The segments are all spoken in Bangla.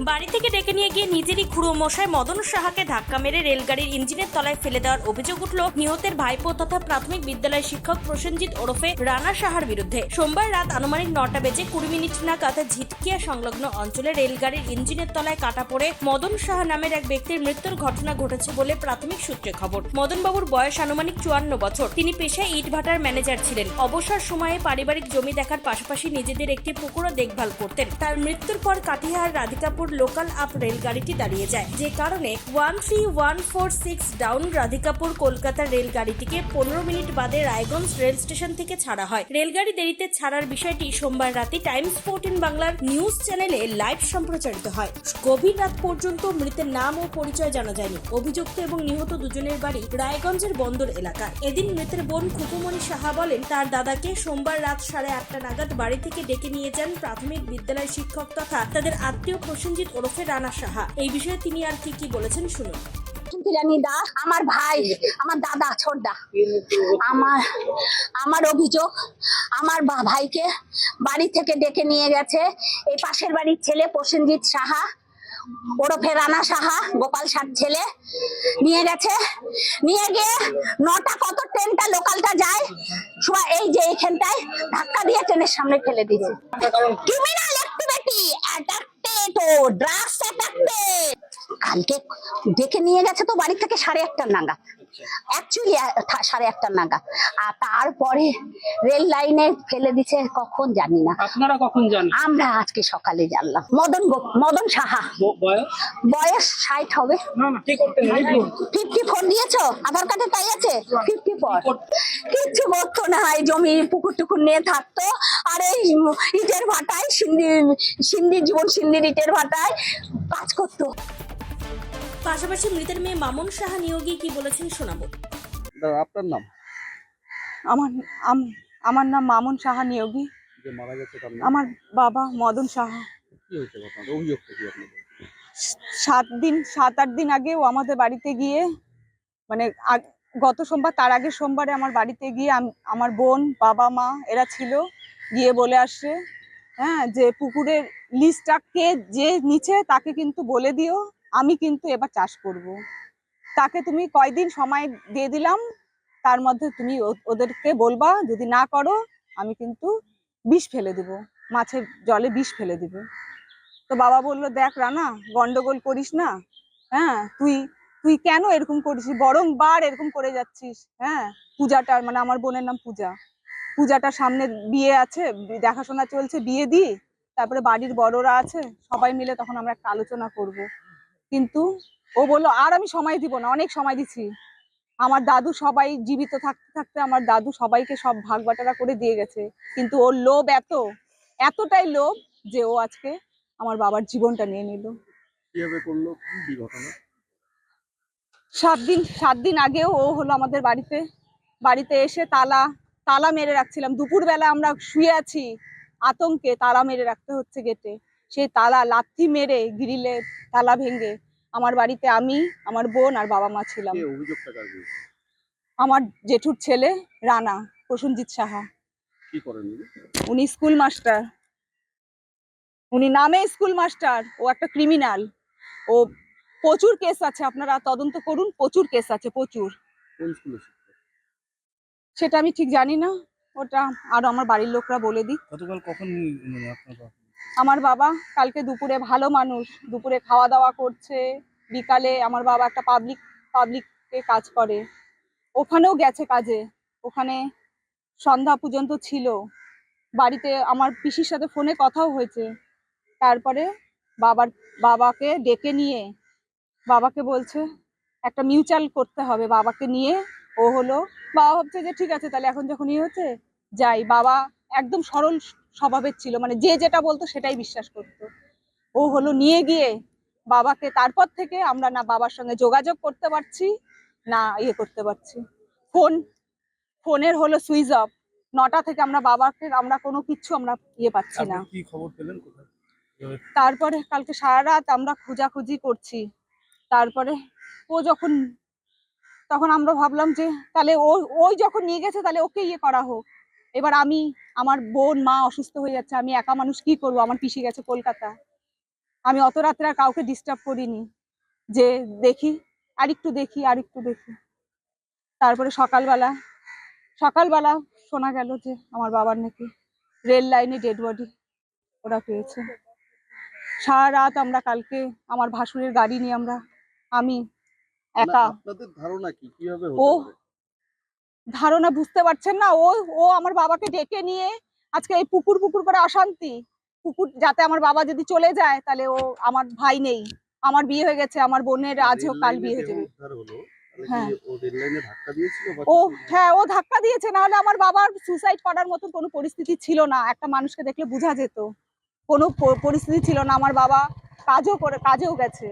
বাড়ি থেকে ডেকে নিয়ে গিয়ে নিজেরই খুঁড়ো মশায় মদন সাহাকে ধাক্কা মেরে রেলগাড়ির ইঞ্জিনের তলায় ফেলে দেওয়ার অভিযোগ উঠল নিহতের ভাইপো তথা প্রাথমিক বিদ্যালয়ের শিক্ষক প্রসেনজিৎ ওরফে রানা সাহার বিরুদ্ধে। সোমবার রাত আনুমানিক নটা বেজে কুড়ি মিনিট নাগাদ ঝিটকিয়া সংলগ্ন অঞ্চলে রেলগাড়ির ইঞ্জিনের তলায় কাটা পড়ে মদন সাহা নামের এক ব্যক্তির মৃত্যুর ঘটনা ঘটেছে বলে প্রাথমিক সূত্রে খবর। মদনবাবুর বয়স আনুমানিক চুয়ান্ন বছর। তিনি পেশায় ইটভাটার ম্যানেজার ছিলেন। অবসর সময়ে পারিবারিক জমি দেখার পাশাপাশি নিজেদের একটি পুকুরও দেখভাল করতেন। তার মৃত্যুর পর কাটিহার রাধিকাপুর লোকাল আপ রেলগাড়িটি দাঁড়িয়ে যায়। যে কারণে one three one four six down Radhikapur কলকাতার রেলগাড়িটিকে পনেরো মিনিট বাদে রায়গঞ্জ রেল স্টেশন থেকে ছাড়া হয়। রেলগাড়ি দেরিতে ছাড়ার বিষয়টি সোমবার রাতে টাইমস ফোরটিন বাংলার নিউজ চ্যানেলে লাইভ সম্প্রচারিত হয়। গভীর রাত পর্যন্ত মৃতের নাম ও পরিচয় জানা যায়নি। অভিযুক্ত এবং নিহত দুজনের বাড়ি রায়গঞ্জের বন্দর এলাকা এদিন মৃতের বোন খুকুমণি সাহা বলেন, তার দাদাকে সোমবার রাত সাড়ে আটটা নাগাদ বাড়ি থেকে ডেকে নিয়ে যান প্রাথমিক বিদ্যালয় শিক্ষক তথা তাদের আত্মীয় প্রসেনজিৎ ওরফে রানা সাহা। এই বিষয়ে তিনি আর কি কি বলেছেন শুনুন। কিরানি আমার ভাই আমার দাদা ছোটদা। আমার আমার অভিযোগ আমার ভাইকে বাড়ি থেকে ডেকে নিয়ে গেছে। এই পাশের বাড়ির ছেলে প্রসেনজিৎ সাহা ওরফে রানা সাহা গোপাল সার ছেলে নিয়ে গেছে। নিয়ে গিয়ে নটা কত ট্রেনটা লোকালটা যায় এই যে এইখানটায় ধাক্কা দিয়ে ট্রেনের সামনে ফেলে দিয়েছে। ক্রিমিনাল কালকে ডেকে নিয়ে গেছে তো বাড়ির থেকে সাড়ে আটটার নাগাদ। অ্যাকচুয়ালি সাড়ে আটটার নাগাদ। আর তারপরে রেল লাইনে ফেলে দিছে কখন জানি না। আপনারা কখন জানেন? আমরা আজকে সকালে জানলাম। মদন মদন সাহা। বয়স? ষাট হবে। ফিফটি ফোর দিয়েছ? আধার কার্ডে তাই আছে? Fifty four. কিচ্ছু করতো না এই জমি পুকুর টুকুর নিয়ে থাকতো। আর এই ইটের ভাটায় সিন্দি সিন্দির জীবন সিন্দির ইটের ভাটায় কাজ করতো। পাশাপাশি মৃতের মেয়ে মামুন সাহা নিয়োগী কি বলেছেন শোনাবো। দাদা আপনার নাম? আমার আমার নাম মামুন সাহা নিয়োগী। যে মারা গেছে তার নাম? আমার বাবা মদন সাহা। কি হয়েছে ঘটনা অভিযোগটা কি আপনাদের? সাত দিন সাত আট দিন আগে ও আমাদের বাড়িতে গিয়ে মানে আগ- গত সোমবার তার আগের সোমবারে আমার বাড়িতে গিয়ে আম- আমার বোন বাবা মা এরা ছিল গিয়ে বলে আসছে হ্যাঁ যে পুকুরের লিস্টটা কে যে নিচে তাকে কিন্তু বলে দিও আমি কিন্তু এবার চাষ করব। তাকে তুমি কয়দিন সময় দিয়ে দিলাম, তার মধ্যে তুমি ওদেরকে বলবা, যদি না করো, আমি কিন্তু বিষ ফেলে দিব, মাছের জলে বিষ ফেলে দিব। তো বাবা বলল, দেখ রানা, গন্ডগোল করিস না হ্যাঁ তুই তুই কেন এরকম করিস? বরং বার এরকম করে যাচ্ছিস হ্যাঁ পূজাটার মানে আমার বোনের নাম পূজা। পূজাটার সামনে বিয়ে আছে, দেখাশোনা চলছে, বিয়ে দিই, তারপরে বাড়ির বড়রা আছে, সবাই মিলে তখন আমরা একটা আলোচনা করব। কিন্তু ও বলল আর আমি সময় দিব না অনেক সময় দিছি আমার দাদু সবাই জীবিত থাকতে থাকতে আমার দাদু সবাইকে সব ভাগ বাটারা করে দিয়ে গেছে। কিন্তু ওর লোভ এত এতটাই লোভ যে ও আজকে আমার বাবার জীবনটা নিয়ে নিল। কীভাবে করল? কি ঘটনা? সাত দিন সাত দিন আগেও ও হলো আমাদের বাড়িতে। বাড়িতে এসে তালা তালা মেরে রাখছিলাম। দুপুরবেলা আমরা শুয়ে আছি আতঙ্কে তালা মেরে রাখতে হচ্ছে গেটে। সেই তালা লাথি মেরে গ্রিলে তালা ভেঙে আমার বাড়িতে আমি আমার বোন আর বাবা মা ছিলাম? আমার জেঠুর ছেলে রানা প্রসেনজিৎ সাহা। কি করেন উনি? School master. উনি নামে স্কুল মাস্টার ও একটা ক্রিমিনাল। ও প্রচুর কেস আছে আপনারা তদন্ত করুন প্রচুর কেস আছে প্রচুর। সেটা আমি ঠিক জানি না ওটা আরও আমার বাড়ির লোকরা বলে দিই গতকাল কখন আমার বাবা কালকে দুপুরে ভালো মানুষ, দুপুরে খাওয়া দাওয়া করছে, বিকালে আমার বাবা একটা পাবলিক পাবলিকে কাজ করে। ওখানেও গেছে কাজে, ওখানে সন্ধ্যা পর্যন্ত ছিল। বাড়িতে আমার পিসির সাথে ফোনে কথাও হয়েছে। তারপরে বাবার, বাবাকে ডেকে নিয়ে, বাবাকে বলছে, একটা মিউচুয়াল করতে হবে বাবাকে নিয়ে। ও হলো, বাবা ভাবছে যে ঠিক আছে, তাহলে এখন যখন ইয়ে হচ্ছে, যাই। বাবা একদম সরল স্বভাবের ছিল। মানে যে যেটা বলতো সেটাই বিশ্বাস করতো। ও হলো নিয়ে গিয়ে বাবাকে তারপর থেকে আমরা না বাবার সঙ্গে যোগাযোগ করতে পারছি না ইয়ে করতে পারছি। ফোন ফোনের হলো সুইচ অফ। নটা থেকে আমরা বাবাকে আমরা কোনো কিচ্ছু আমরা ইয়ে পাচ্ছি না। কি খবর পেলেন কোথায়? তারপরে কালকে সারা রাত আমরা খোঁজাখুঁজি করছি। তারপরে ও যখন তখন আমরা ভাবলাম যে তাহলে ও ওই যখন নিয়ে গেছে তাহলে ওকে ইয়ে করা হোক। এবার আমি আমার বোন মা অসুস্থ হয়ে যাচ্ছে আমি একা মানুষ কি করব? আমার পিসি গেছে কলকাতা। আমি অত রাত্রে আর কাউকে ডিস্টার্ব করিনি। যে দেখি আর একটু দেখি আর একটু দেখি। তারপরে সকালবেলা সকালবেলা শোনা গেল যে আমার বাবার নাকি রেল লাইনে ডেড বডি ওরা পেয়েছে। সারা রাত আমরা কালকে আমার ভাসুরের গাড়ি নিয়ে আমরা আমি একা না, আপনাদের ধারণা কি? কীভাবে ও? ধারণা বুঝতে পারছেন না? ও ও আমার বাবাকে ডেকে নিয়ে আজকে এই পুকুর পুকুর করে অশান্তি। পুকুর যাতে আমার বাবা যদি চলে যায়, তাহলে ও আমার ভাই নেই। আমার বিয়ে হয়ে গেছে, আমার বোনের আজও কাল বিয়ে হয়ে যাবে। হ্যাঁ। ও? হ্যাঁ ও ধাক্কা দিয়েছে। না হলে আমার বাবার সুসাইড করার কোনো পরিস্থিতি ছিল না। একটা মানুষকে দেখলে বোঝা যেত। কোনো পরিস্থিতি ছিল না। আমার বাবা কাজও করে, কাজেও গেছে।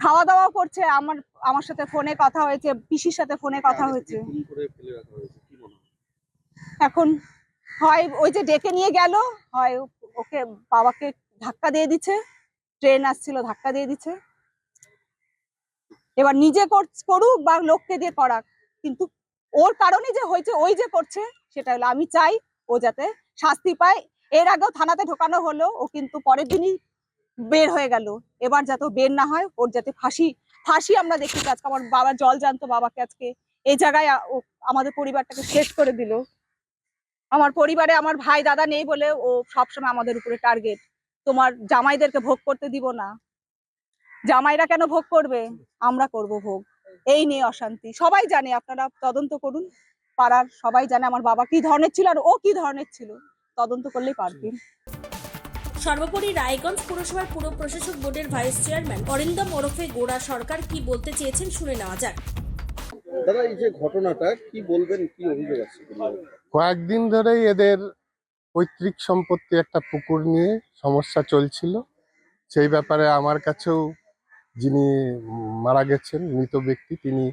খাওয়া দাওয়া করছে আমার আমার সাথে ফোনে কথা হয়েছে পিসির সাথে ফোনে কথা হয়েছে। এখন হয় ওই যে ডেকে নিয়ে গেল হয় ওকে বাবাকে ধাক্কা দিয়ে দিচ্ছে ট্রেন আসছিল ধাক্কা দিয়ে দিচ্ছে। এবার নিজে কর- করুক বা লোককে দিয়ে করাক কিন্তু ওর কারণে যে হয়েছে ওই যে করছে সেটা হলো আমি চাই ও যাতে শাস্তি পায়। এর আগেও থানাতে ঢোকানো হলো ও কিন্তু পরের দিনই বের হয়ে গেল। এবার যাতে বের না হয়, ওর যাতে ফাঁসি ফাঁসি আমরা দেখি আজকে। আমার বাবা জল জানতো বাবাকে আজকে। এই জায়গায় আমাদের পরিবারটাকে শেষ করে দিল। আমার পরিবারে আমার ভাই দাদা নেই বলে ও সবসময় আমাদের উপরে টার্গেট। তোমার জামাইদেরকে ভোগ করতে দিব না। জামাইরা কেন ভোগ করবে? আমরা করব ভোগ। এই নিয়ে অশান্তি। সবাই জানে, আপনারা তদন্ত করুন। পাড়ার সবাই জানে আমার বাবা কি ধরনের ছিল আর ও কি ধরনের ছিল। তদন্ত করলেই পারবেন সর্বোপরি রায়গঞ্জ পুরসভার পুর প্রশাসক বোর্ডের ভাইস চেয়ারম্যান অরিন্দম ওরফে গোড়া সরকার কি বলতে চেয়েছেন শুনে নেওয়া যাক। দাদা এই যে ঘটনাটা কি বলবেন কি অভিযোগ আছে? কয়েকদিন ধরেই এদের পৈতৃক সম্পত্তি একটা পুকুর নিয়ে সমস্যা চলছিল। সেই ব্যাপারে আমার কাছেও যিনি মারা গেছেন মৃত ব্যক্তি তিনি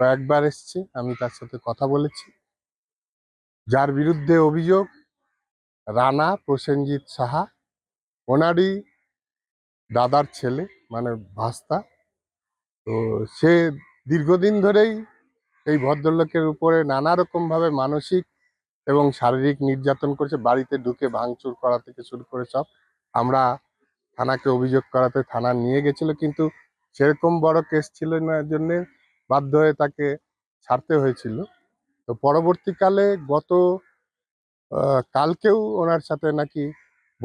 কয়েকবার এসছে আমি তার সাথে কথা বলেছি। যার বিরুদ্ধে অভিযোগ রানা প্রসেনজিৎ সাহা ওনারই দাদার ছেলে মানে ভাস্তা। তো সে দীর্ঘদিন ধরেই এই ভদ্রলোকের উপরে নানা রকম ভাবে মানসিক এবং শারীরিক নির্যাতন করছে, বাড়িতে ঢুকে ভাঙচুর করা থেকে শুরু করে সব। আমরা থানাকে অভিযোগ করাতে থানা নিয়ে গেছিল, কিন্তু সেরকম বড় কেস ছিল না জন্য বাধ্য হয়ে তাকে ছাড়তে হয়েছিল। তো পরবর্তীকালে গত কালকেও ওনার সাথে নাকি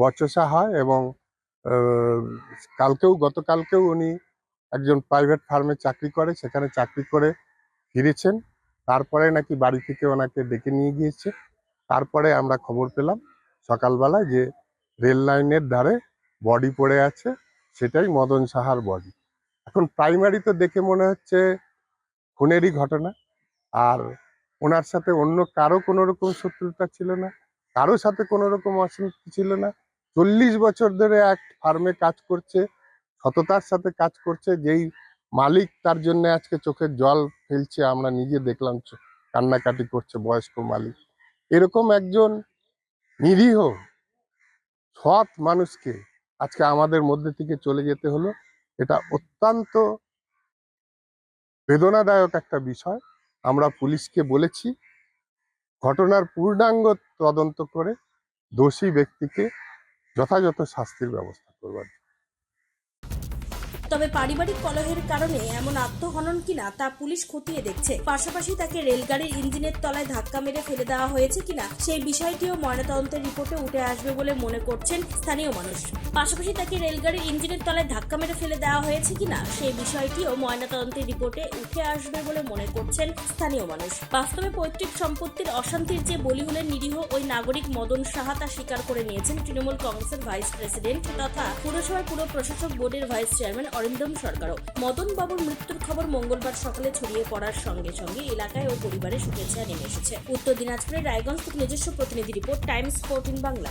বচসা হয় এবং কালকেও, গতকালকেও উনি একজন প্রাইভেট ফার্মে চাকরি করে, সেখানে চাকরি করে ফিরেছেন। তারপরে নাকি বাড়ি থেকে ওনাকে ডেকে নিয়ে গিয়েছে। তারপরে আমরা খবর পেলাম সকালবেলায় যে রেল লাইনের ধারে বডি পড়ে আছে, সেটাই মদন সাহার বডি এখন প্রাইমারি তো দেখে মনে হচ্ছে খুনেরই ঘটনা। আর ওনার সাথে অন্য কারও কোনো রকম শত্রুতা ছিল না, কারও সাথে কোনো রকম অশান্তি ছিল না। চল্লিশ বছর ধরে এক ফার্মে কাজ করছে, সততার সাথে কাজ করছে, যেই মালিক তার জন্য আজকে চোখের জল ফেলছে, আমরা নিজে দেখলাম কান্নাকাটি করছে বয়স্ক মালিক। এরকম একজন নিরীহ, সৎ মানুষকে আজকে আমাদের মধ্যে থেকে চলে যেতে হলো। এটা অত্যন্ত বেদনাদায়ক একটা বিষয়। আমরা পুলিশকে বলেছি, ঘটনার পূর্ণাঙ্গ তদন্ত করে দোষী ব্যক্তিকে যথাযথ শাস্তির ব্যবস্থা করবার তবে পারিবারিক কলহের কারণে এমন আত্মহনন কিনা তা পুলিশ খতিয়ে দেখছে। পাশাপাশি তাকে রেলগাড়ির ইঞ্জিনের তলায় ধাক্কা মেরে ফেলে দেওয়া হয়েছে কিনা, সেই বিষয়টিও ময়নাতদন্তের রিপোর্টে উঠে আসবে বলে মনে করছেন স্থানীয় মানুষ। পাশাপাশি তাকে রেলগাড়ির ইঞ্জিনের তলায় ধাক্কা মেরে ফেলে দেওয়া হয়েছে কিনা, সেই বিষয়টিও ময়নাতদন্তের রিপোর্টে উঠে আসবে বলে মনে করছেন স্থানীয় মানুষ। বাস্তবে পৈতৃক সম্পত্তির অশান্তির যে বলি হলেন নিরীহ ওই নাগরিক মদন সাহা তা স্বীকার করে নিয়েছেন তৃণমূল কংগ্রেসের ভাইস প্রেসিডেন্ট তথা পুরসভার পুর প্রশাসক বোর্ডের ভাইস চেয়ারম্যান অরিন্দম সরকারও। মদন বাবুর মৃত্যুর খবর মঙ্গলবার সকালে ছড়িয়ে পড়ার সঙ্গে সঙ্গে এলাকায় ও পরিবারে শুভেচ্ছা নেমে এসেছে। উত্তর দিনাজপুরের রায়গঞ্জ থেকে নিজস্ব প্রতিনিধি রিপোর্ট, টাইমস ফোরটিন বাংলা।